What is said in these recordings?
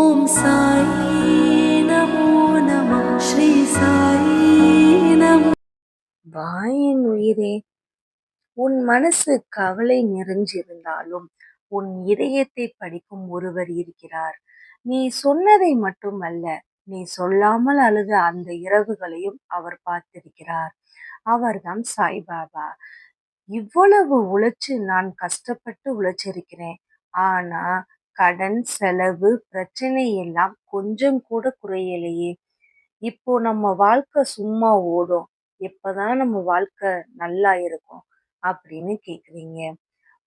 ஓம் சாயி நமோ நம ஸ்ரீ சாயி நமோ வாயின் உயிரே உன் மனசு கவலை நிறைஞ்சிருந்தாலும் உன் இதயத்தை படிக்கும் ஒருவர் இருக்கிறார். நீ சொன்னதை மட்டுமல்ல நீ சொல்லாமல் அழுத அந்த இரவுகளையும் அவர் பார்த்திருக்கிறார். அவர்தான் சாய்பாபா இவ்வளவு உழைச்சு நான் கஷ்டப்பட்டு உழைச்சிருக்கிறேன். ஆனா கடன் செலவு பிரச்சனை எல்லாம் கொஞ்சம் கூட குறையலையே. இப்போ நம்ம வாழ்க்கை சும்மா ஓடும். எப்பதான் நம்ம வாழ்க்கை நல்லா இருக்கும் அப்படின்னு கேக்குறீங்க.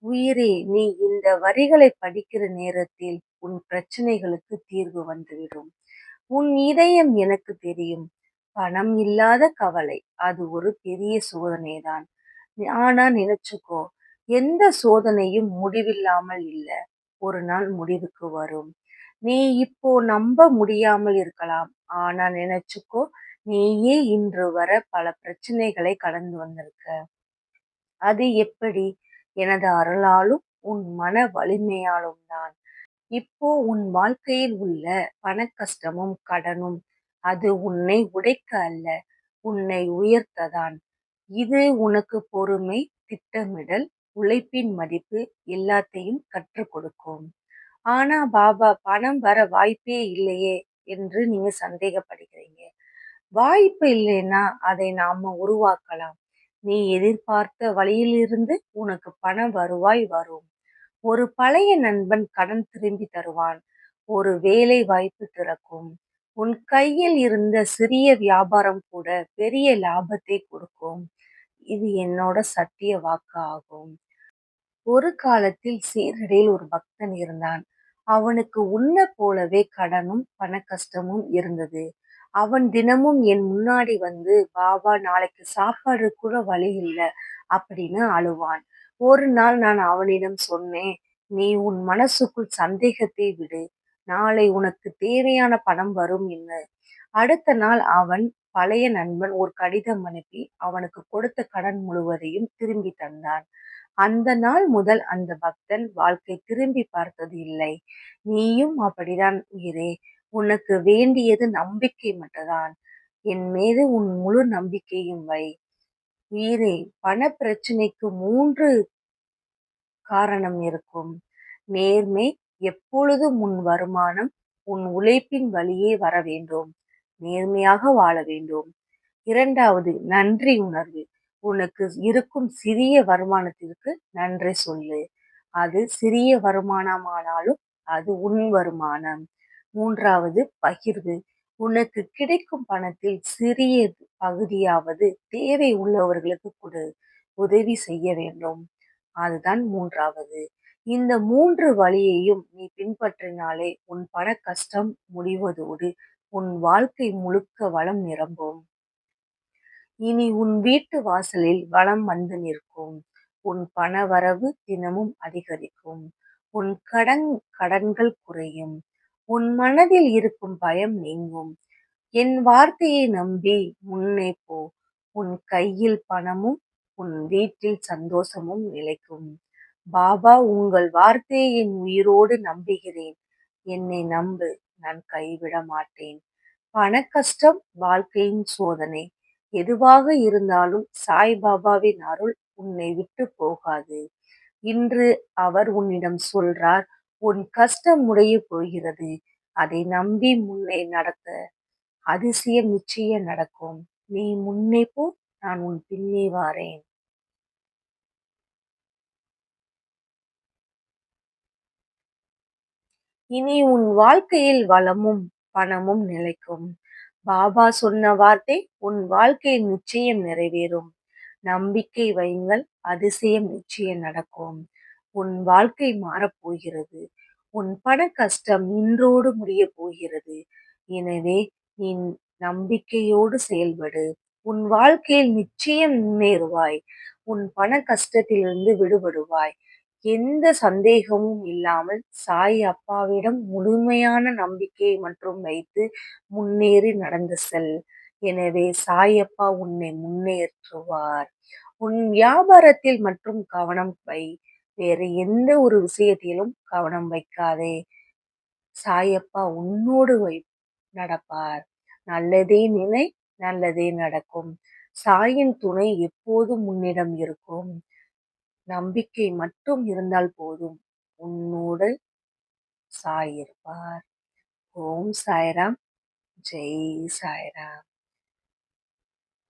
உயிரே நீ இந்த வரிகளை படிக்கிற நேரத்தில் உன் பிரச்சனைகளுக்கு தீர்வு வந்துவிடும். உன் இதயம் எனக்கு தெரியும். பணம் இல்லாத கவலை அது ஒரு பெரிய சோதனைதான். ஆனா நினைச்சுக்கோ எந்த சோதனையும் முடிவில்லாமல் இல்லை. ஒரு நாள் முடிவுக்கு வரும். நீ இப்போ நம்ப முடியாமல் இருக்கலாம். ஆனா நினைச்சுக்கோ நீயே இன்று வர பல பிரச்சனைகளை கடந்து வந்திருக்க. அது எப்படி? எனது அருளாலும் உன் மன வலிமையாலும் தான். இப்போ உன் வாழ்க்கையில் உள்ள பண கஷ்டமும் கடனும் அது உன்னை உடைக்க அல்ல உன்னை உயர்த்ததான் இது உனக்கு பொறுமை திட்டமிடல் உழைப்பின் மதிப்பு எல்லாத்தையும் கற்றுக் கொடுக்கும். ஆனா பாபா பணம் வர வாய்ப்பே இல்லையே என்று நீங்க சந்தேகப்படுகிறீங்க. வாய்ப்பு இல்லைன்னா அதை நாம உருவாக்கலாம். நீ எதிர்பார்த்த வழியிலிருந்து உனக்கு பண வருவாய் வரும். ஒரு பழைய நண்பன் கடன் திரும்பி தருவான். ஒரு வேலை வாய்ப்பு திறக்கும். உன் கையில் இருந்த சிறிய வியாபாரம் கூட பெரிய லாபத்தை கொடுக்கும். இது என்னோட சத்திய வாக்கு ஆகும். ஒரு காலத்தில் சீரடியில் ஒரு பக்தன் இருந்தான். அவனுக்கு உன்ன போலவே கடனும் பண கஷ்டமும் இருந்தது. அவன் தினமும் என் முன்னாடி வந்து பாபா நாளைக்கு சாப்பாடு கூட வழி இல்லை அப்படின்னு அழுவான். ஒரு நாள் நான் அவனிடம் சொன்னேன் நீ உன் மனசுக்குள் சந்தேகத்தை விடு. நாளை உனக்கு தேவையான பணம் வரும் என்ன அடுத்த நாள் அவன் பழைய நண்பன் ஒரு கடிதம் அனுப்பி அவனுக்கு கொடுத்த கடன் முழுவதையும் திரும்பி தந்தான். அந்த நாள் முதல் அந்த பக்தன் வாழ்க்கை திரும்பி பார்த்தது இல்லை. நீயும் அப்படிதான் உயிரே. உனக்கு வேண்டியது நம்பிக்கை மட்டும்தான் என் மீது உன் முழு நம்பிக்கையும் வை. உயிரே பண பிரச்சனைக்கு மூன்று காரணம் இருக்கும். நேர்மை எப்பொழுதும் உன் வருமானம் உன் உழைப்பின் வழியே வர வேண்டும் நேர்மையாக வாழ வேண்டும். இரண்டாவது நன்றி உணர்வு. உனக்கு இருக்கும் சிறிய வருமானத்திற்கு நன்றி சொல்லு. அது சிறிய வருமானமானாலும் அது உன் வருமானம். மூன்றாவது பகிர்வு. உனக்கு கிடைக்கும் பணத்தில் சிறிய பகுதியாவது தேவை உள்ளவர்களுக்கு கொடு. உதவி செய்ய வேண்டும். அதுதான் மூன்றாவது. இந்த மூன்று வழியையும் நீ பின்பற்றினாலே உன் பண கஷ்டம் முடிவதோடு உன் வாழ்க்கை முழுக்க வளம் நிரம்பும். இனி உன் வீட்டு வாசலில் வளம் வந்து நிற்கும். உன் பண வரவு தினமும் அதிகரிக்கும். உன் கடன் கடன்கள் குறையும். உன் மனதில் இருக்கும் பயம் நீங்கும். என் வார்த்தையை நம்பி முன்னே போ. உன் கையில் பணமும் உன் வீட்டில் சந்தோஷமும் நிலைக்கும். பாபா உங்கள் வார்த்தையை என் உயிரோடு நம்புகிறேன். என்னை நம்பு. நான் கைவிட மாட்டேன். பண கஷ்டம் வாழ்க்கையின் சோதனை. எதுவாக இருந்தாலும் சாய்பாபாவின் அருள் உன்னை விட்டு போகாது. இன்று அவர் உன்னிடம் சொல்றார் உன் கஷ்டம் முடிய போகிறது. அதை நம்பி முன்னே நடத்த அதிசயம் நிச்சயம் நடக்கும். நீ முன்னே போ நான் உன் பின்னே வாரேன். இனி உன் வாழ்க்கையில் வளமும் பணமும் நிலைக்கும். பாபா சொன்ன வார்த்தை உன் வாழ்க்கையில் நிச்சயம் நிறைவேறும். நம்பிக்கை வையுங்கள் அதிசயம் நிச்சயம் நடக்கும். உன் வாழ்க்கை மாறப்போகிறது. உன் பண கஷ்டம் இன்றோடு முடிய போகிறது. எனவே நீ நம்பிக்கையோடு செயல்படு. உன் வாழ்க்கையில் நிச்சயம் முன்னேறுவாய். உன் பண கஷ்டத்திலிருந்து விடுபடுவாய். எந்த சந்தேகமும் இல்லாமல் சாய் அப்பாவிடம் முழுமையான நம்பிக்கை மற்றும் வைத்து முன்னேறி நடந்து செல். எனவே சாயப்பா உன்னை முன்னேற்றுவார். உன் வியாபாரத்தில் மற்றும் கவனம் வை. வேறு எந்த ஒரு விஷயத்திலும் கவனம் வைக்காதே. சாயப்பா உன்னோடு வை நடப்பார். நல்லதே நினை நல்லதே நடக்கும். சாயின் துணை எப்போதும் உன்னிடம் இருக்கும். நம்பிக்கை மட்டும் இருந்தால் போதும். உன்னோடு சாய் இருப்பார் ஓம் சாய்ராம். ஜெய் சாய்ராம்.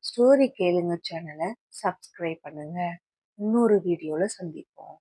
ஸ்டோரி கேளுங்க சேனலை சப்ஸ்கிரைப் பண்ணுங்க. இன்னொரு வீடியோவில் சந்திப்போம்.